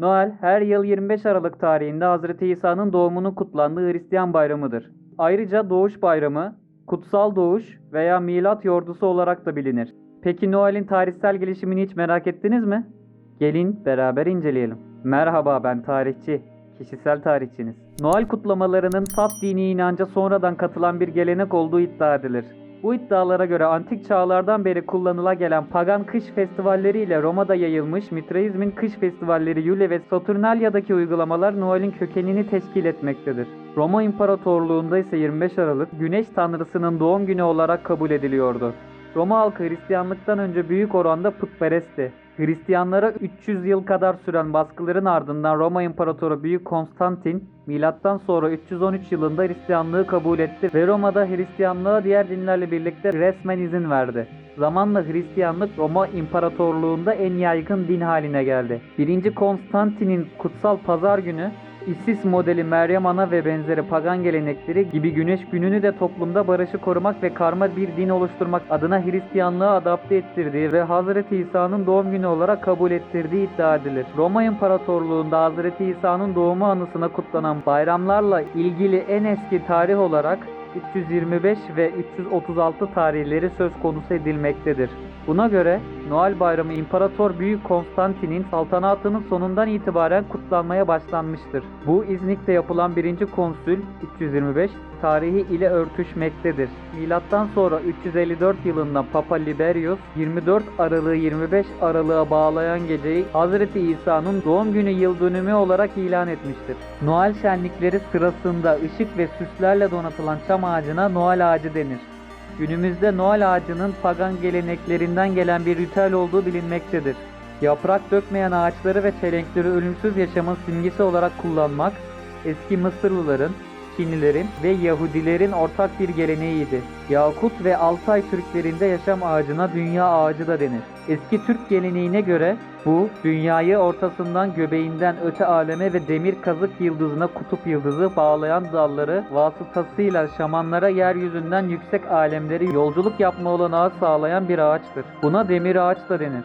Noel her yıl 25 Aralık tarihinde Hz. İsa'nın doğumunun kutlandığı Hristiyan bayramıdır. Ayrıca Doğuş Bayramı, Kutsal Doğuş veya Milat Yordusu olarak da bilinir. Peki Noel'in tarihsel gelişimini hiç merak ettiniz mi? Gelin beraber inceleyelim. Merhaba ben tarihçi, kişisel tarihçiniz. Noel kutlamalarının saf dini inanca sonradan katılan bir gelenek olduğu iddia edilir. Bu iddialara göre antik çağlardan beri kullanıla gelen pagan kış festivalleri ile Roma'da yayılmış Mitraizmin kış festivalleri Yule ve Saturnalia'daki uygulamalar Noel'in kökenini teşkil etmektedir. Roma İmparatorluğunda ise 25 Aralık Güneş Tanrısı'nın doğum günü olarak kabul ediliyordu. Roma halkı Hristiyanlıktan önce büyük oranda putperestti. Hristiyanlara 300 yıl kadar süren baskıların ardından Roma İmparatoru Büyük Konstantin milattan sonra 313 yılında Hristiyanlığı kabul etti ve Roma'da Hristiyanlığa diğer dinlerle birlikte resmen izin verdi. Zamanla Hristiyanlık Roma İmparatorluğunda en yaygın din haline geldi. 1. Konstantin'in kutsal pazar günü Isis modeli Meryem Ana ve benzeri pagan gelenekleri gibi güneş gününü de toplumda barışı korumak ve karma bir din oluşturmak adına Hristiyanlığa adapte ettirdiği ve Hazreti İsa'nın doğum günü olarak kabul ettirdiği iddia edilir. Roma İmparatorluğu'nda Hazreti İsa'nın doğumu anısına kutlanan bayramlarla ilgili en eski tarih olarak 325 ve 336 tarihleri söz konusu edilmektedir. Buna göre Noel Bayramı İmparator Büyük Konstantin'in saltanatının sonundan itibaren kutlanmaya başlanmıştır. Bu İznik'te yapılan 1. konsül 325 tarihi ile örtüşmektedir. Milattan sonra 354 yılında Papa Liberius 24 Aralık'ı 25 Aralık'a bağlayan geceyi Hazreti İsa'nın doğum günü yıl dönümü olarak ilan etmiştir. Noel şenlikleri sırasında ışık ve süslerle donatılan çam ağacına Noel ağacı denir. Günümüzde Noel ağacının pagan geleneklerinden gelen bir ritüel olduğu bilinmektedir. Yaprak dökmeyen ağaçları ve çelenkleri ölümsüz yaşamın simgesi olarak kullanmak, eski Mısırlıların, Çinlilerin ve Yahudilerin ortak bir geleneğiydi. Yakut ve Altay Türklerinde yaşam ağacına dünya ağacı da denir. Eski Türk geleneğine göre bu, dünyayı ortasından göbeğinden öte aleme ve demir kazık yıldızına kutup yıldızı bağlayan dalları vasıtasıyla şamanlara yeryüzünden yüksek alemleri yolculuk yapma olanağı sağlayan bir ağaçtır. Buna demir ağaç da denir.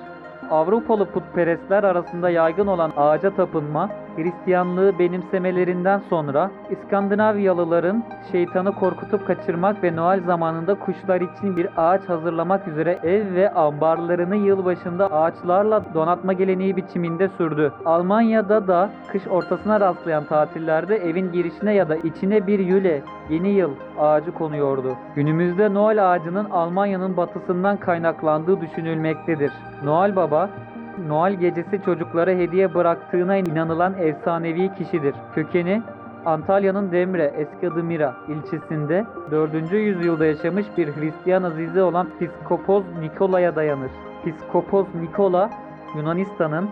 Avrupalı putperestler arasında yaygın olan ağaca tapınma, Hristiyanlığı benimsemelerinden sonra İskandinavyalıların şeytanı korkutup kaçırmak ve Noel zamanında kuşlar için bir ağaç hazırlamak üzere ev ve ambarlarını yılbaşında ağaçlarla donatma geleneği biçiminde sürdü. Almanya'da da kış ortasına rastlayan tatillerde evin girişine ya da içine bir yüle, yeni yıl ağacı konuyordu. Günümüzde Noel ağacının Almanya'nın batısından kaynaklandığı düşünülmektedir. Noel Baba, Noel gecesi çocuklara hediye bıraktığına inanılan efsanevi kişidir. Kökeni Antalya'nın Demre, eski adı Mira ilçesinde 4. yüzyılda yaşamış bir Hristiyan azizi olan Piskopos Nikola'ya dayanır. Piskopos Nikola, Yunanistan'ın,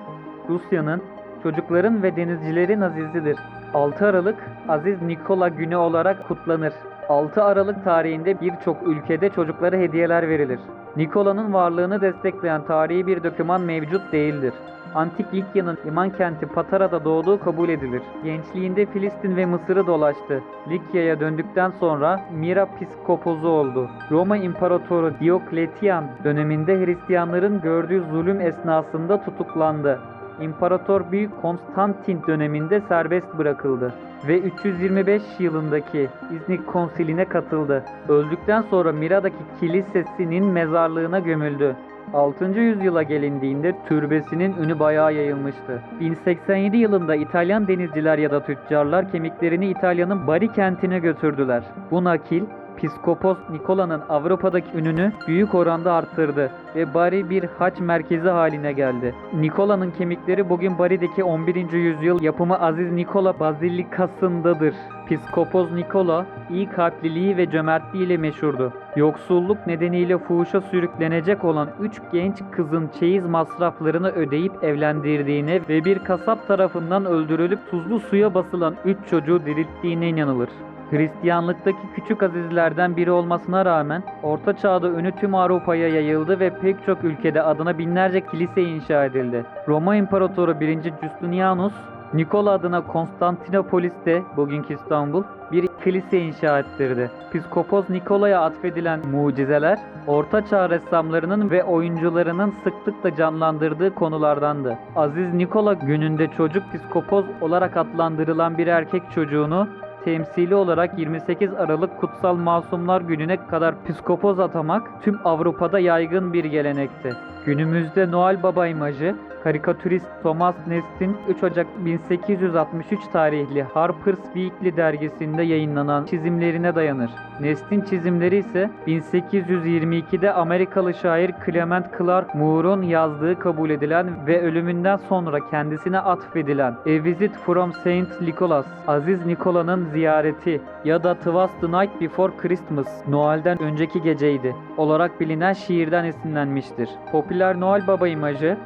Rusya'nın, çocukların ve denizcilerin azizidir. 6 Aralık Aziz Nikola günü olarak kutlanır. 6 Aralık tarihinde birçok ülkede çocuklara hediyeler verilir. Nikola'nın varlığını destekleyen tarihi bir doküman mevcut değildir. Antik Likya'nın liman kenti Patara'da doğduğu kabul edilir. Gençliğinde Filistin ve Mısır'ı dolaştı. Likya'ya döndükten sonra Mira piskopozu oldu. Roma İmparatoru Diokletian döneminde Hristiyanların gördüğü zulüm esnasında tutuklandı. İmparator Büyük Konstantin döneminde serbest bırakıldı ve 325 yılındaki İznik Konsili'ne katıldı. Öldükten sonra Mira'daki kilisesinin mezarlığına gömüldü. 6. yüzyıla gelindiğinde türbesinin ünü bayağı yayılmıştı. 1087 yılında İtalyan denizciler ya da tüccarlar kemiklerini İtalya'nın Bari kentine götürdüler. Bu nakil Piskopos Nikola'nın Avrupa'daki ününü büyük oranda arttırdı ve Bari bir haç merkezi haline geldi. Nikola'nın kemikleri bugün Bari'deki 11. yüzyıl yapımı Aziz Nikola Bazilikası'ndadır. Piskopos Nikola iyi kalpliliği ve cömertliği ile meşhurdu. Yoksulluk nedeniyle fuhuşa sürüklenecek olan 3 genç kızın çeyiz masraflarını ödeyip evlendirdiğine ve bir kasap tarafından öldürülüp tuzlu suya basılan 3 çocuğu dirilttiğine inanılır. Hristiyanlıktaki küçük azizlerden biri olmasına rağmen Orta Çağ'da ünü tüm Avrupa'ya yayıldı ve pek çok ülkede adına binlerce kilise inşa edildi. Roma İmparatoru 1. Justinianus Nikola adına Konstantinopolis'te, bugünkü İstanbul, bir kilise inşa ettirdi. Piskopos Nikola'ya atfedilen mucizeler, Orta Çağ ressamlarının ve oyuncularının sıklıkla canlandırdığı konulardandı. Aziz Nikola gününde çocuk piskopos olarak adlandırılan bir erkek çocuğunu temsili olarak 28 Aralık Kutsal Masumlar Günü'ne kadar piskopos atamak tüm Avrupa'da yaygın bir gelenekti. Günümüzde Noel Baba imajı, karikatürist Thomas Nest'in 3 Ocak 1863 tarihli Harper's Weekly dergisinde yayınlanan çizimlerine dayanır. Nest'in çizimleri ise 1822'de Amerikalı şair Clement Clark Moore'un yazdığı kabul edilen ve ölümünden sonra kendisine atfedilen A Visit from Saint Nicholas, Aziz Nikola'nın ziyareti ya da Twas the Night Before Christmas, Noel'den önceki geceydi olarak bilinen şiirden esinlenmiştir. Popüler Noel Baba imajı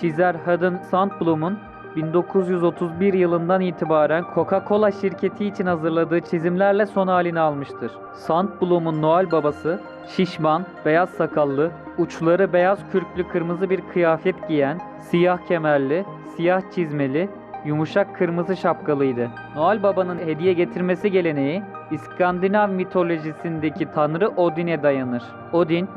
çizer Haddon Sandblom'un 1931 yılından itibaren Coca-Cola şirketi için hazırladığı çizimlerle son halini almıştır. Sandblom'un Noel babası, şişman, beyaz sakallı, uçları beyaz kürklü kırmızı bir kıyafet giyen, siyah kemerli, siyah çizmeli, yumuşak kırmızı şapkalıydı. Noel Baba'nın hediye getirmesi geleneği İskandinav mitolojisindeki tanrı Odin'e dayanır. Odin,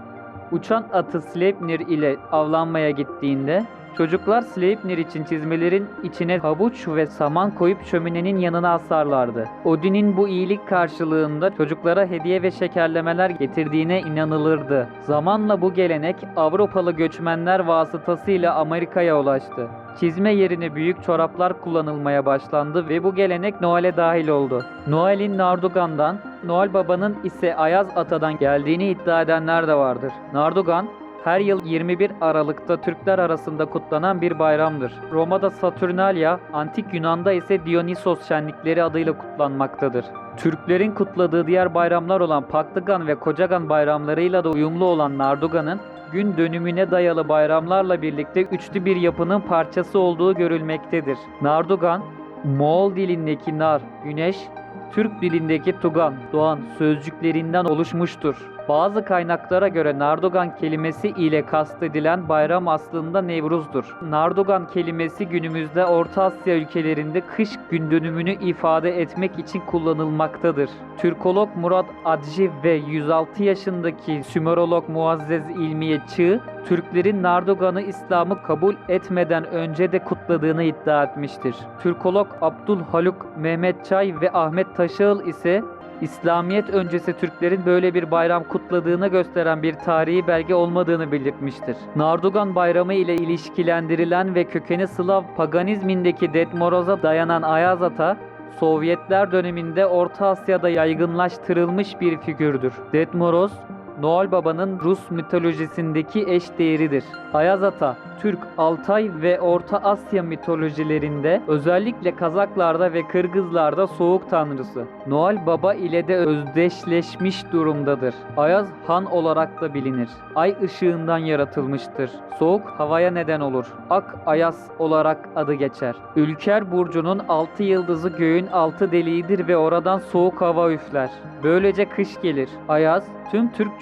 uçan atı Sleipnir ile avlanmaya gittiğinde çocuklar Sleipnir için çizmelerin içine havuç ve saman koyup şöminenin yanına asarlardı. Odin'in bu iyilik karşılığında çocuklara hediye ve şekerlemeler getirdiğine inanılırdı. Zamanla bu gelenek Avrupalı göçmenler vasıtasıyla Amerika'ya ulaştı. Çizme yerine büyük çoraplar kullanılmaya başlandı ve bu gelenek Noel'e dahil oldu. Noel'in Nardugan'dan, Noel Baba'nın ise Ayaz Ata'dan geldiğini iddia edenler de vardır. Nardugan, her yıl 21 Aralık'ta Türkler arasında kutlanan bir bayramdır. Roma'da Saturnalia, antik Yunan'da ise Dionysos şenlikleri adıyla kutlanmaktadır. Türklerin kutladığı diğer bayramlar olan Paklıgan ve Kocagan bayramlarıyla da uyumlu olan Nardugan'ın gün dönümüne dayalı bayramlarla birlikte üçlü bir yapının parçası olduğu görülmektedir. Nardugan, Moğol dilindeki nar, güneş, Türk dilindeki tugan, doğan sözcüklerinden oluşmuştur. Bazı kaynaklara göre Nardogan kelimesi ile kastedilen bayram aslında Nevruz'dur. Nardogan kelimesi günümüzde Orta Asya ülkelerinde kış gün dönümünü ifade etmek için kullanılmaktadır. Türkolog Murat Adji ve 106 yaşındaki Sümerolog Muazzez İlmiye Çığ, Türklerin Nardogan'ı İslam'ı kabul etmeden önce de kutladığını iddia etmiştir. Türkolog Abdul Haluk Mehmet Çay ve Ahmet Taşağıl ise İslamiyet öncesi Türklerin böyle bir bayram kutladığını gösteren bir tarihi belge olmadığını belirtmiştir. Nardugan bayramı ile ilişkilendirilen ve kökeni Slav paganizmindeki Detmoroz'a dayanan Ayaz Ata, Sovyetler döneminde Orta Asya'da yaygınlaştırılmış bir figürdür. Detmoroz, Noel Baba'nın Rus mitolojisindeki eş değeridir. Ayaz Ata, Türk, Altay ve Orta Asya mitolojilerinde özellikle Kazaklarda ve Kırgızlarda soğuk tanrısı. Noel Baba ile de özdeşleşmiş durumdadır. Ayaz Han olarak da bilinir. Ay ışığından yaratılmıştır. Soğuk havaya neden olur. Ak Ayaz olarak adı geçer. Ülker burcunun altı yıldızı göğün altı deliğidir ve oradan soğuk hava üfler. Böylece kış gelir. Ayaz tüm Türk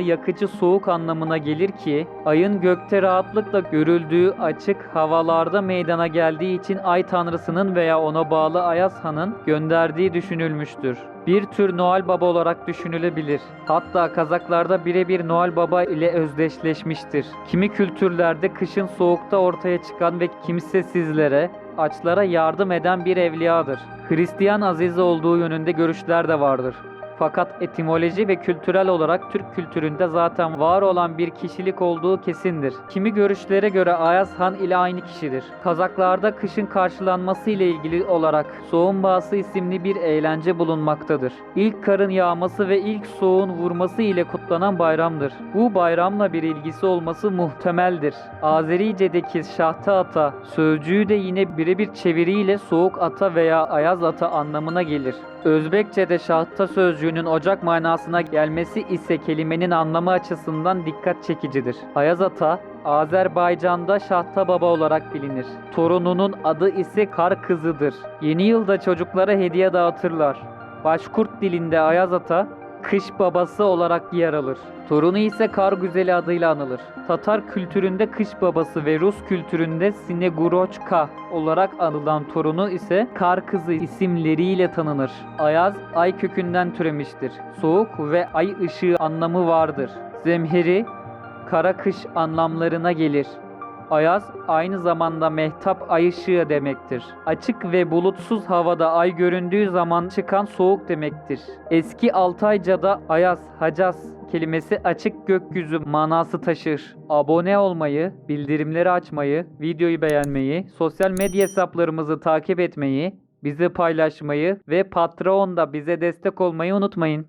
yakıcı soğuk anlamına gelir ki ayın gökte rahatlıkla görüldüğü açık havalarda meydana geldiği için ay tanrısının veya ona bağlı Ayaz Han'ın gönderdiği düşünülmüştür. Bir tür Noel Baba olarak düşünülebilir. Hatta Kazaklarda birebir Noel Baba ile özdeşleşmiştir. Kimi kültürlerde kışın soğukta ortaya çıkan ve kimsesizlere, açlara yardım eden bir evliyadır. Hristiyan azizi olduğu yönünde görüşler de vardır. Fakat etimoloji ve kültürel olarak Türk kültüründe zaten var olan bir kişilik olduğu kesindir. Kimi görüşlere göre Ayaz Han ile aynı kişidir. Kazaklarda kışın karşılanması ile ilgili olarak Soğun Bağısı isimli bir eğlence bulunmaktadır. İlk karın yağması ve ilk soğuğun vurması ile kutlanan bayramdır. Bu bayramla bir ilgisi olması muhtemeldir. Azerice'deki şahta ata sözcüğü de yine birebir çeviriyle soğuk ata veya ayaz ata anlamına gelir. Özbekçe'de şahta sözcüğünün ocak manasına gelmesi ise kelimenin anlamı açısından dikkat çekicidir. Ayaz Ata, Azerbaycan'da Şahta Baba olarak bilinir. Torununun adı ise Kar Kızı'dır. Yeni yılda çocuklara hediye dağıtırlar. Başkurt dilinde Ayaz Ata, kış babası olarak yer alır. Torunu ise kar güzeli adıyla anılır. Tatar kültüründe kış babası ve Rus kültüründe Sinegurochka olarak anılan torunu ise kar kızı isimleriyle tanınır. Ayaz ay kökünden türemiştir. Soğuk ve ay ışığı anlamı vardır. Zemheri kara kış anlamlarına gelir. Ayaz aynı zamanda mehtap ay ışığı demektir. Açık ve bulutsuz havada ay göründüğü zaman çıkan soğuk demektir. Eski Altayca'da ayaz, hacaz kelimesi açık gökyüzü manası taşır. Abone olmayı, bildirimleri açmayı, videoyu beğenmeyi, sosyal medya hesaplarımızı takip etmeyi, bizi paylaşmayı ve Patreon'da bize destek olmayı unutmayın.